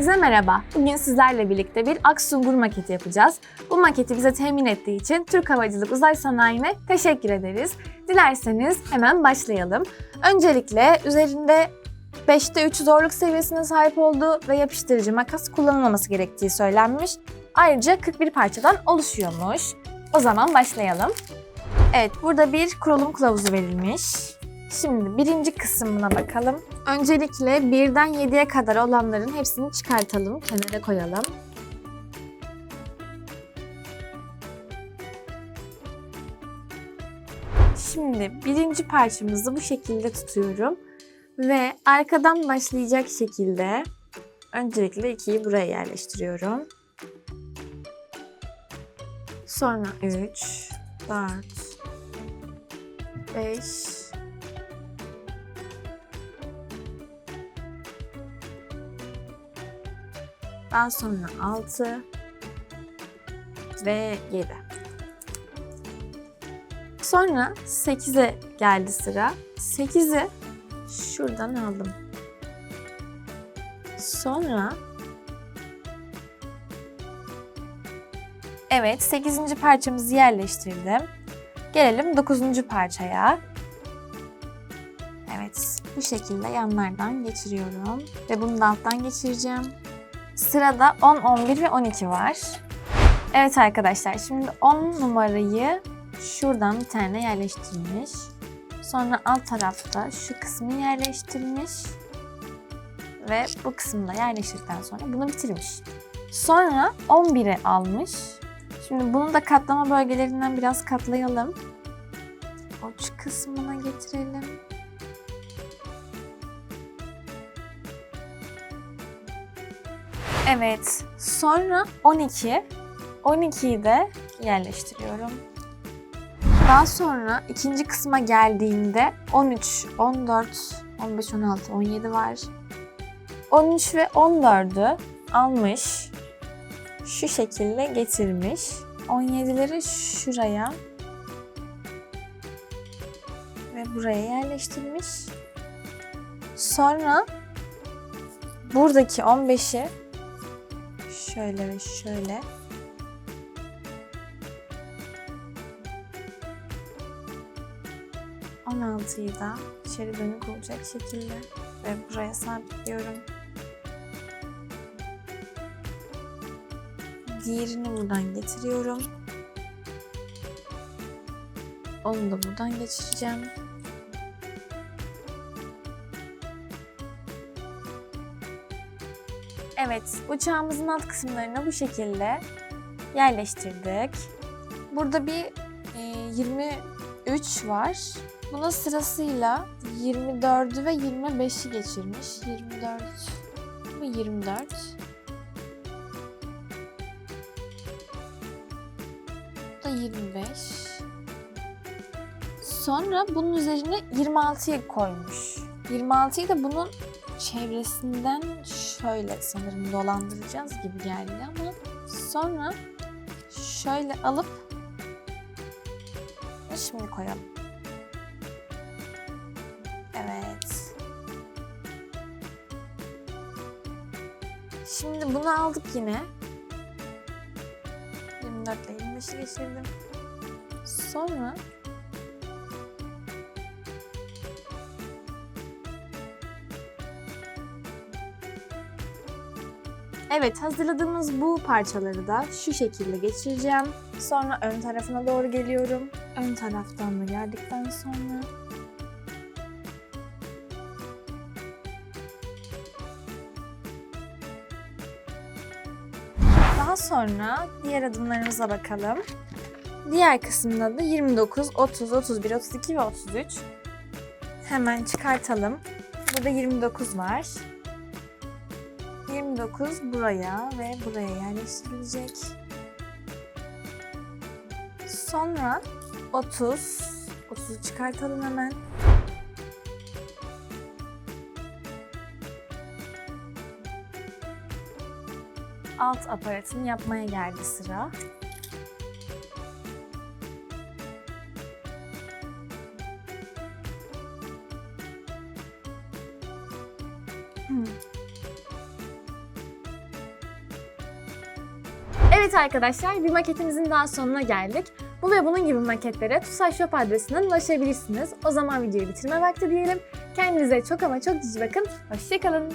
Hepinize merhaba. Bugün sizlerle birlikte bir Aksungur maketi yapacağız. Bu maketi bize temin ettiği için Türk Havacılık Uzay Sanayi'ne teşekkür ederiz. Dilerseniz hemen başlayalım. Öncelikle üzerinde 5'te 3 zorluk seviyesine sahip olduğu ve yapıştırıcı makas kullanılmaması gerektiği söylenmiş. Ayrıca 41 parçadan oluşuyormuş. O zaman başlayalım. Evet, burada bir kurulum kılavuzu verilmiş. Şimdi birinci kısmına bakalım. Öncelikle birden 7'ye kadar olanların hepsini çıkartalım, kenara koyalım. Şimdi birinci parçamızı bu şekilde tutuyorum. Ve arkadan başlayacak şekilde öncelikle ikiyi buraya yerleştiriyorum. Sonra 3, 4, 5, Daha sonra 6 ve 7. Sonra 8'e geldi sıra. 8'i şuradan aldım. Sonra Evet, 8. parçamızı yerleştirdim. Gelelim 9. parçaya. Evet, bu şekilde yanlardan geçiriyorum. Ve bunu da alttan geçireceğim. Sırada 10, 11 ve 12 var. Evet arkadaşlar şimdi 10 numarayı şuradan bir tane yerleştirmiş. Sonra alt tarafta şu kısmı yerleştirmiş. Ve bu kısmı da yerleştirdikten sonra bunu bitirmiş. Sonra 11'i almış. Şimdi bunu da katlama bölgelerinden biraz katlayalım. Uç kısmına getirelim. Evet. Sonra 12. 12'yi de yerleştiriyorum. Daha sonra ikinci kısma geldiğinde 13, 14, 15, 16, 17 var. 13 ve 14'ü almış. Şu şekilde getirmiş. 17'leri şuraya ve buraya yerleştirmiş. Sonra buradaki 15'i şöyle ve şöyle. On altıyı da içeri dönük olacak şekilde ve buraya sabitliyorum. Diğerini buradan getiriyorum. Onu da buradan geçireceğim. Evet, uçağımızın alt kısımlarını bu şekilde yerleştirdik. Burada bir e, 23 var. Buna sırasıyla 24'ü ve 25'i geçirmiş. 24 bu 24. Bu da 25. Sonra bunun üzerine 26'yı koymuş. 26'yı da bunun çevresinden şöyle sanırım dolandıracağız gibi geldi ama sonra şöyle alıp şimdi koyalım. Evet. Şimdi bunu aldık yine. 24 ile 25'i geçirdim. Sonra Evet, hazırladığımız bu parçaları da şu şekilde geçireceğim. Sonra ön tarafına doğru geliyorum. Ön taraftan da geldikten sonra Daha sonra diğer adımlarımıza bakalım. Diğer kısımda da 29, 30, 31, 32 ve 33. Hemen çıkartalım. Burada 29 var. 29 buraya ve buraya yerleştirilecek. Sonra 30. 30'u çıkartalım hemen. Alt aparatını yapmaya geldi sıra. Hmm. Evet arkadaşlar bir maketimizin daha sonuna geldik. Bu ve bunun gibi maketlere TUSAŞ Shop adresinden ulaşabilirsiniz. O zaman videoyu bitirme vakti diyelim. Kendinize çok ama çok cici bakın. Hoşçakalın.